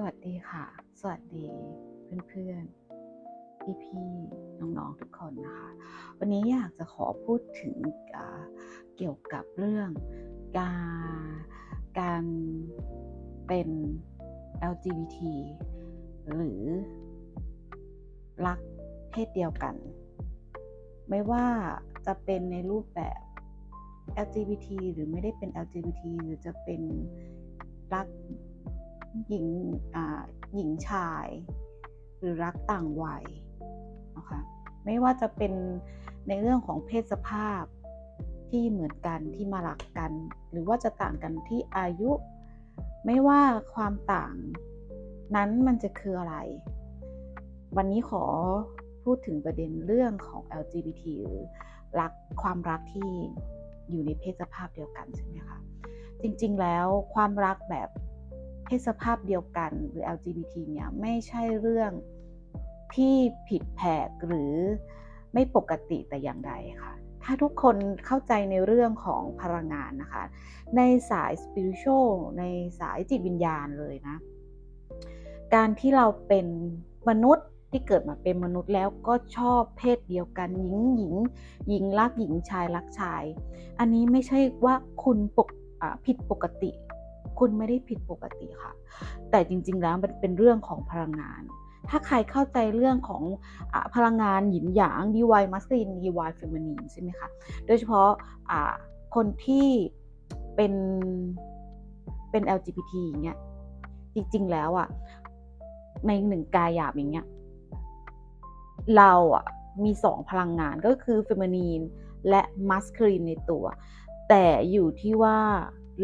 สวัสดีค่ะ สวัสดีเพื่อนๆ พี่ๆ น้องๆ ทุกคนนะคะ วันนี้อยากจะขอพูดถึงเกี่ยวกับเรื่องการการเป็น LGBT หรือรักเพศเดียวกัน ไม่ว่าจะเป็นในรูปแบบ LGBT หรือไม่ได้เป็น LGBT หรือจะเป็นรัก หญิงหญิงชาย หรือรักต่างวัยนะคะไม่ว่าจะเป็นในเรื่องของเพศสภาพที่เหมือนกันที่มารักกัน หรือว่าจะต่างกันที่อายุ ไม่ว่าความต่างนั้นมันจะคืออะไร วันนี้ขอพูดถึงประเด็นเรื่องของ LGBT หรือรักความรักที่อยู่ในเพศสภาพเดียวกันใช่ไหมคะจริงๆแล้วความรักแบบ เพศสภาพเดียวกันหรือ LGBT เนี่ยไม่ใช่เรื่องที่ผิดแผกหรือไม่ปกติแต่อย่างใดค่ะ ถ้าทุกคนเข้าใจในเรื่องของพลังงานนะคะ ในสาย spiritual ในสายจิตวิญญาณเลยนะ การที่เราเป็นมนุษย์ที่เกิดมาเป็นมนุษย์แล้วก็ชอบเพศเดียวกันหญิงหญิงหญิงรักหญิงชายรักชาย อันนี้ไม่ใช่ว่าคุณปกผิดปกติ คุณไม่ได้ผิดปกติค่ะ แต่จริง ๆ แล้วมันเป็นเรื่องของพลังงาน ถ้าใครเข้าใจเรื่องของอพลังงานหยินหยาง DY masculine DY feminine ใช่ไหมคะ โดยเฉพาะอ่าคนที่เป็นเป็น LGBT อย่างเงี้ย จริง ๆ แล้วอะ ในหนึ่งกายหยาบอย่างเงี้ย เราอะมีสองพลังงานก็คือเฟมินีนและมัสคลีนในตัว แต่อยู่ที่ว่า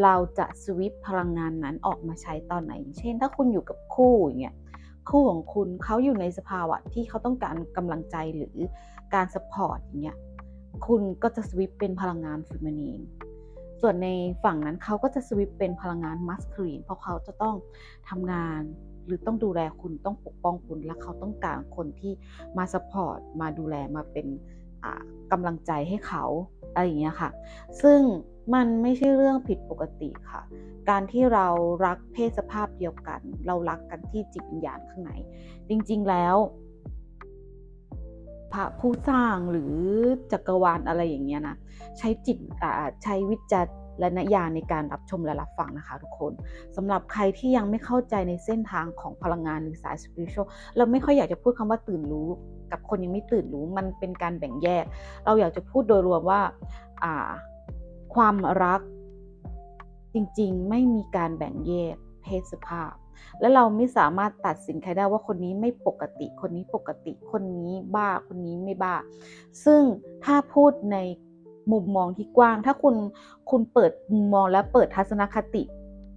เราจะสวิปพลังงานนั้นออกมาใช้ตอนไหน เช่น ถ้าคุณอยู่กับคู่อย่างเงี้ยคู่ของคุณเขาอยู่ในสภาวะที่เขาต้องการกำลังใจหรือการสปอร์ตอย่างเงี้ยคุณก็จะสวิปเป็นพลังงานเฟมินีนส่วนในฝั่งนั้นเขาก็จะสวิปเป็นพลังงานมัสคลีนเพราะเขาจะต้องทำงานหรือต้องดูแลคุณต้องปกป้องคุณ และเขาต้องการคนที่มาสปอร์ตมาดูแลมาเป็นอ่ากำลังใจให้เขาอะไรอย่างเงี้ยค่ะ ซึ่ง มันไม่ใช่เรื่องผิดปกติค่ะ การที่เรารักเพศสภาพเดียวกัน เรารักกันที่จิตวิญญาณข้างใน จริงๆแล้ว พระผู้สร้างหรือจักรวาลอะไรอย่างเงี้ยนะ ใช้จิตอ่าใช้วิจารณญาณในการรับชมและรับฟังนะคะทุกคนสำหรับใครที่ยังไม่เข้าใจในเส้นทางของพลังงานหรือสาย spiritual เราไม่ค่อยอยากจะพูดคำว่าตื่นรู้ กับคนยังไม่ตื่นรู้มันเป็นการแบ่งแยก เราอยากจะพูดโดยรวมว่าอ่า ความรักจริงๆ ไม่มีการแบ่งแยกเพศสภาพ และเราไม่สามารถตัดสินใครได้ว่าคนนี้ไม่ปกติ คนนี้ปกติ คนนี้บ้า คนนี้ไม่บ้า ซึ่งถ้าพูดในมุมมองที่กว้าง ถ้าคุณคุณเปิดมุมมองและเปิดทัศนคติ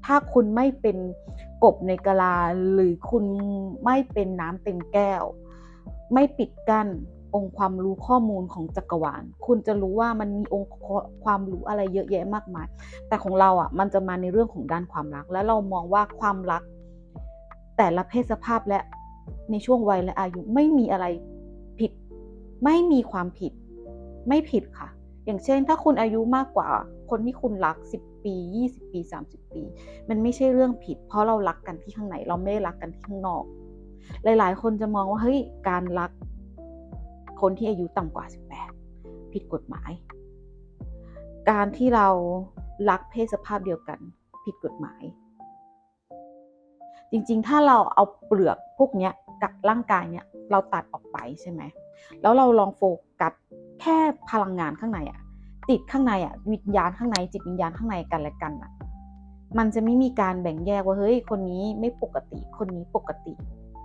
ถ้าคุณไม่เป็นกบในกะลา หรือคุณไม่เป็นน้ำเต็มแก้ว ไม่ปิดกั้น องค์ความรู้ข้อมูลของจักรวาล คุณจะรู้ว่ามันมีองค์ความรู้อะไรเยอะแยะมากมาย แต่ของเราอะมันจะมาในเรื่องของด้านความรัก และเรามองว่าความรัก แต่ละเพศสภาพและในช่วงวัยและอายุไม่มีอะไรผิด ไม่มีความผิด ไม่ผิดค่ะ อย่างเช่น ถ้าคุณอายุมากกว่าคนที่คุณรัก 10 ปี 20 ปี 30 ปี มันไม่ใช่เรื่องผิด เพราะเรารักกันที่ข้างในเราไม่ได้รักกันที่ข้างนอก หลาย ๆ คนจะมองว่าเฮ้ยการรัก คนที่อายุต่ำกว่า 18 ผิดกฎหมาย การที่เรารักเพศสภาพเดียวกัน ผิดกฎหมาย จริงๆ ถ้าเราเอาเปลือกพวกนี้กับร่างกายเนี้ยเราตัดออกไปใช่ไหม แล้วเราลองโฟกัสแค่พลังงานข้างในอะจิตข้างในอะวิญญาณข้างใน จิตวิญญาณข้างในกันและกันอะมันจะไม่มีการแบ่งแยกว่าเฮ้ยคนนี้ไม่ปกติ คนนี้ปกติ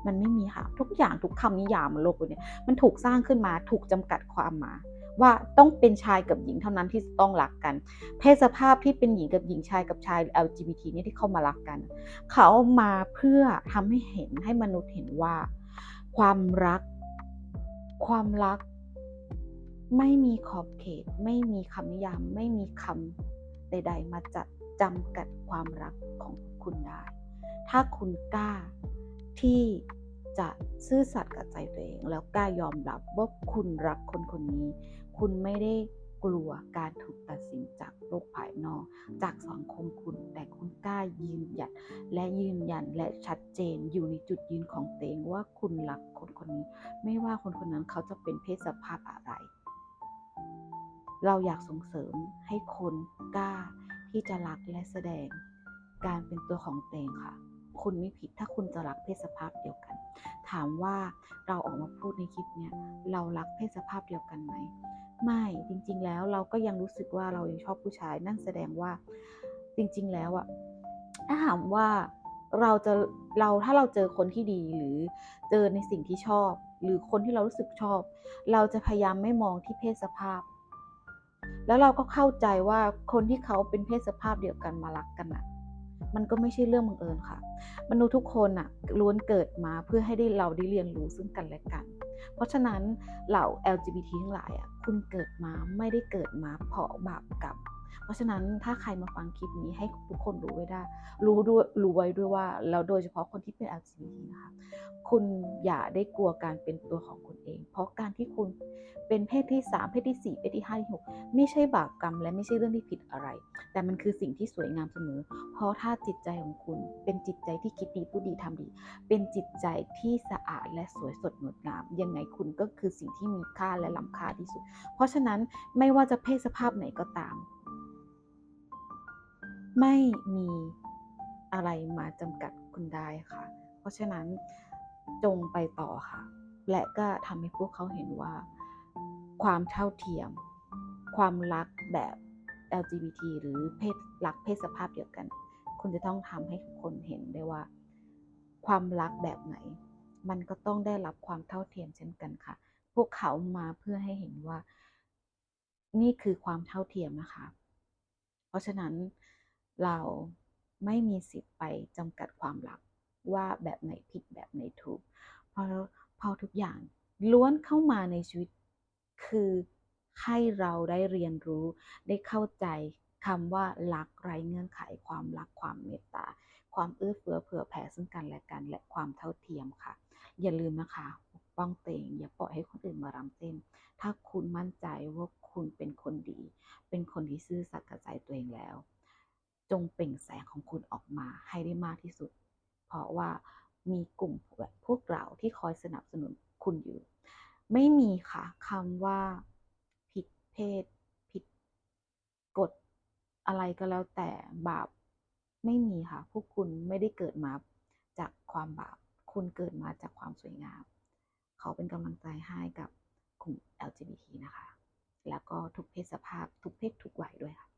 มันไม่มีค่ะ ทุกอย่างทุกคำนิยามบนโลกนี้มันถูกสร้างขึ้นมาถูกจำกัดความมา ว่าต้องเป็นชายกับหญิงเท่านั้นที่ต้องรักกัน เพศสภาพที่เป็นหญิงกับหญิงชายกับชาย LGBT เนี่ยที่เข้ามารักกัน เขามาเพื่อทำให้เห็นให้มนุษย์เห็นว่า ความรัก ความรัก ไม่มีขอบเขต ไม่มีคำนิยาม ไม่มีคำใด ๆ มาจัดจำกัดความรักของคุณได้ ถ้าคุณกล้า ที่จะซื่อสัตย์กับใจตัวเอง แล้วกล้ายอมรับว่าคุณรักคนคนนี้ คุณไม่ได้กลัวการถูกตัดสินจากโลกภายนอก จากสังคมคุณ แต่คุณกล้ายืนหยัดและยืนยันและชัดเจนอยู่ในจุดยืนของตัวเองว่าคุณรักคนคนนี้ ไม่ว่าคนคนนั้นเขาจะเป็นเพศสภาพอะไร เราอยากส่งเสริมให้คนกล้าที่จะรักและแสดงการเป็นตัวของตัวเองค่ะ คุณไม่ผิดถ้าคุณจะรักเพศสภาพเดียวกัน ถามว่าเราออกมาพูดในคลิปเนี้ยเรารักเพศสภาพเดียวกันไหมไม่จริงๆแล้วเราก็ยังรู้สึกว่าเรายังชอบผู้ชาย นั่นแสดงว่าจริงๆแล้วอะถ้าถามว่าเราจะเราถ้าเราเจอคนที่ดีหรือเจอในสิ่งที่ชอบ หรือคนที่เรารู้สึกชอบ เราจะพยายามไม่มองที่เพศสภาพ แล้วเราก็เข้าใจว่าคนที่เขาเป็นเพศสภาพเดียวกันมารักกันอะ มันก็ไม่ใช่เรื่องบังเอิญค่ะ มนุษย์ทุกคนอะล้วนเกิดมาเพื่อให้ได้เราได้เรียนรู้ซึ่งกันและกัน เพราะฉะนั้นเหล่า LGBT ทั้งหลายอะคุณเกิดมาไม่ได้เกิดมาเพราะบาปกรรม ราะฉะนั้นถ้าใครมาฟังคลิปนี้ให้ทุกคนรู้ไว้ได้ รู้ด้วยรู้ไว้ด้วยว่าแล้วโดยเฉพาะคนที่เป็น LGBT นะคะคุณอย่าได้กลัวการเป็นตัวของคุณเอง เพราะการที่คุณเป็นเพศที่ 3 เพศที่ 4 เพศที่5ที่6ไม่ใช่บาปกรรม และไม่ใช่เรื่องที่ผิดอะไร แต่มันคือสิ่งที่สวยงามเสมอ เพราะถ้าจิตใจของคุณเป็นจิตใจที่คิดดีพูดดีทำดี เป็นจิตใจที่สะอาดและสวยสดงดงาม ยังไงคุณก็คือสิ่งที่มีค่าและล้ำค่าที่สุด เพราะฉะนั้นไม่ว่าจะเพศสภาพไหนก็ตาม ไม่มีอะไรมาจำกัดคุณได้ค่ะ เพราะฉะนั้นจงไปต่อค่ะ และก็ทำให้พวกเขาเห็นว่า ความเท่าเทียม ความรักแบบ LGBT หรือเพศรักเพศสภาพเดียวกัน คุณจะต้องทำให้คนเห็นได้ว่า ความรักแบบไหน มันก็ต้องได้รับความเท่าเทียมเช่นกันค่ะ พวกเขามาเพื่อให้เห็นว่า นี่คือความเท่าเทียมนะคะ เพราะฉะนั้น เราไม่มีสิทธิ์ไปจำกัดความรักว่าแบบไหนผิดแบบไหนถูก เพราะเพราะทุกอย่างล้วนเข้ามาในชีวิตคือให้เราได้เรียนรู้ได้เข้าใจคำว่ารักไร้เงื่อนไขความรักความเมตตา ความเอื้อเฟื้อเผื่อแผ่ซึ่งกันและกันและความเท่าเทียมค่ะ อย่าลืมนะคะปกป้องตัวเองอย่าปล่อยให้คนอื่นมารำเต้น ถ้าคุณมั่นใจว่าคุณเป็นคนดี เป็นคนที่ซื่อสัตย์กับใจตัวเองแล้ว จงเปล่งแสงของคุณออกมาให้ได้มากที่สุด เพราะว่ามีกลุ่มแบบพวกเราที่คอยสนับสนุนคุณอยู่ ไม่มีค่ะคำว่า ผิดเพศ ผิดกฎอะไรก็แล้วแต่บาปไม่มีค่ะ พวกคุณไม่ได้เกิดมาจากความบาป คุณเกิดมาจากความสวยงาม เขาเป็นกำลังใจให้กับกลุ่ม LGBT นะคะ แล้วก็ทุกเพศสภาพ ทุกเพศทุกวัยด้วยค่ะ